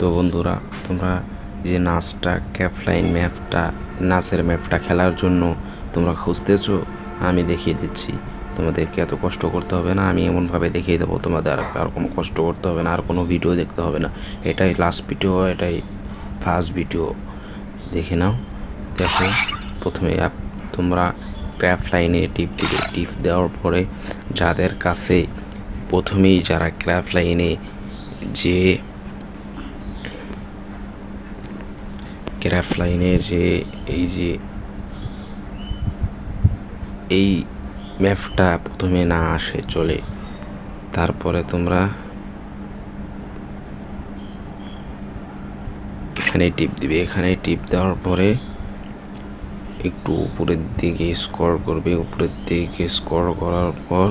তো বন্ধুরা, তোমরা যে নাচটা, ক্যাফলাইন ম্যাপটা, নাচের ম্যাপটা খেলার জন্য তোমরা খুঁজতেছো, আমি দেখিয়ে দিচ্ছি। তোমাদেরকে এত কষ্ট করতে হবে না, আমি এমনভাবে দেখিয়ে দেবো, তোমাদের আর আর কোনো কষ্ট করতে হবে না, আর কোনো ভিডিও দেখতে হবে না। এটাই লাস্ট ভিডিও এটাই ফার্স্ট ভিডিও দেখে নাও, দেখো, প্রথমে তোমরা ক্র্যাফ লাইনে টিপ দিবে। টিপ দেওয়ার পরে যাদের কাছে প্রথমেই যারা ক্র্যাফ লাইনে যে ক্র্যাফ লাইনে যে, এই যে, এই ম্যাপটা প্রথমে না আসে, চলে। তারপরে তোমরা এখানে টিপ দিবে। এখানে টিপ দেওয়ার পরে একটু উপরের দিকে স্কোর করবে। উপরের দিকে স্কোর করার পর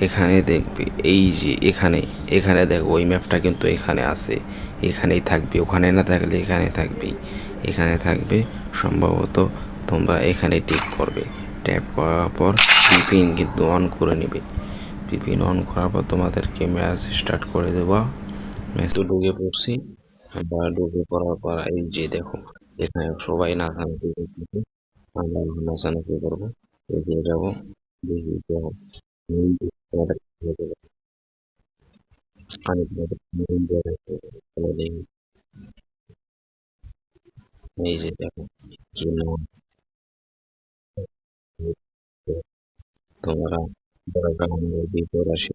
এখানে দেখবে, এই যে, এখানে এখানে দেখো, ওই ম্যাপটা কিন্তু এখানে আছে। এখানেই থাকবে। ওখানে না থাকলে এখানে থাকবে এখানে থাকবে। সম্ভবত তোমরা এখানে টিপ করবে। ট্যাপ করার পর পিপিন কিন্তু অন করে নেবে। পিপিন অন করার পর তোমাদেরকে ম্যাচ স্টার্ট করে দেওয়া ম্যাচ তো ঢুকে পড়ছি। আমরা ঢুকে পড়ার পর এই যে দেখো, এখানে সবাই নাচানাচি করতেছে। আমরা নাচানাচি করব। এগিয়ে যাব দেখি যাব নীল তোমাদের খেলে দেবো। আমি তোমাদের নীল দিয়ে খেলে দেখি এই যে দেখো তোমরা বড় গ্রাউন্ডের ভিতর আসে